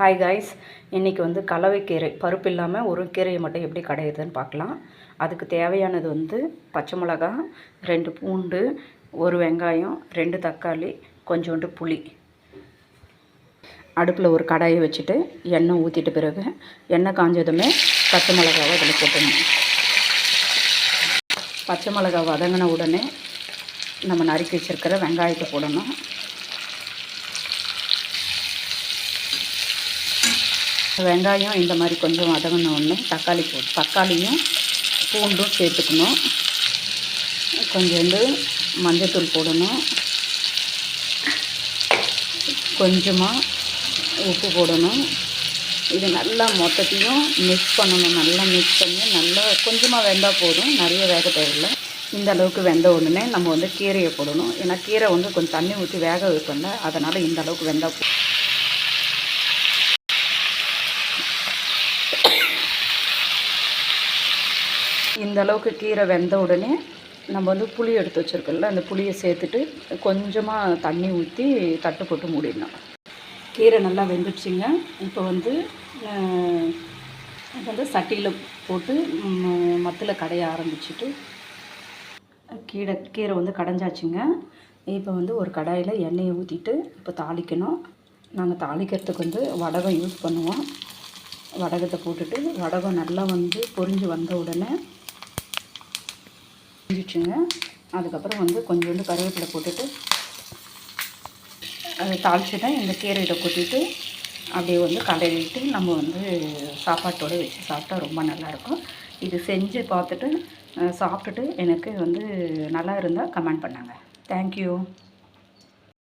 Hi guys இன்றைக்கி வந்து கலவைக்கீரை பருப்பு இல்லாமல் ஒரு கீரையை மட்டும் எப்படி கடையிறதுன்னு பார்க்கலாம். அதுக்கு தேவையானது வந்து பச்சை மிளகா ரெண்டு பூண்டு ஒரு வெங்காயம் ரெண்டு தக்காளி கொஞ்சோண்டு புளி. அடுப்பில் ஒரு கடாயை வச்சுட்டு எண்ணெய் ஊற்றிட்ட பிறகு எண்ணெய் காஞ்சதுமே பச்சை மிளகாவை அதில் போட்டணும் பச்சை மிளகா வதங்கின உடனே நம்ம நறுக்கி வச்சுருக்கிற வெங்காயத்தை போடணும். வெங்காயம் இந்த மாதிரி கொஞ்சம் வதங்கின ஒன்று தக்காளி போ தக்காளியும் பூண்டும் சேர்த்துக்கணும். கொஞ்சோண்டு மஞ்சத்தூள் போடணும். கொஞ்சமாக உப்பு போடணும். இது நல்லா மொத்தத்தையும் மிக்ஸ் பண்ணணும். நல்லா மிக்ஸ் பண்ணி நல்லா கொஞ்சமாக வெந்தால் போதும். நிறைய வேக தேவையில்லை. இந்த அளவுக்கு வெந்த உடனே நம்ம வந்து கீரையை போடணும். ஏன்னா கீரை வந்து கொஞ்சம் தண்ணி ஊற்றி வேக வைப்போம்ல அதனால் இந்த அளவுக்கு வெந்தால் போதும். இந்த அளவுக்கு கீரை வெந்த உடனே நம்ம வந்து புளி எடுத்து வச்சுருக்கோம்ல அந்த புளியை சேர்த்துட்டு கொஞ்சமாக தண்ணி ஊற்றி தட்டு போட்டு மூடிடணும். கீரை நல்லா வெந்துடுச்சுங்க இப்போ வந்து வந்து சட்டியில் போட்டு மத்தில் கடைய ஆரம்பிச்சுட்டு கீரை கீரை வந்து கடைஞ்சாச்சுங்க. இப்போ வந்து ஒரு கடாயில் எண்ணெயை ஊற்றிட்டு இப்போ தாளிக்கணும். நாங்கள் தாளிக்கிறதுக்கு வந்து வடகம் யூஸ் பண்ணுவோம். வடகத்தை போட்டுட்டு வடகம் நல்லா வந்து பொரிஞ்சு வந்த உடனே பொரிஞ்சிச்சுங்க அதுக்கப்புறம் வந்து கொஞ்சோண்டு கருவேப்பிலை போட்டுட்டு அதை தான் இந்த கீரையில கொட்டிட்டு அப்படியே வந்து கடையிட்டு நம்ம வந்து சாப்பாட்டோடு வச்சு சாப்பிட்டா ரொம்ப நல்லாயிருக்கும். இது செஞ்சு பார்த்துட்டு சாப்பிட்டுட்டு எனக்கு வந்து நல்லா இருந்தால் கமெண்ட் பண்ணாங்க. தேங்க்யூ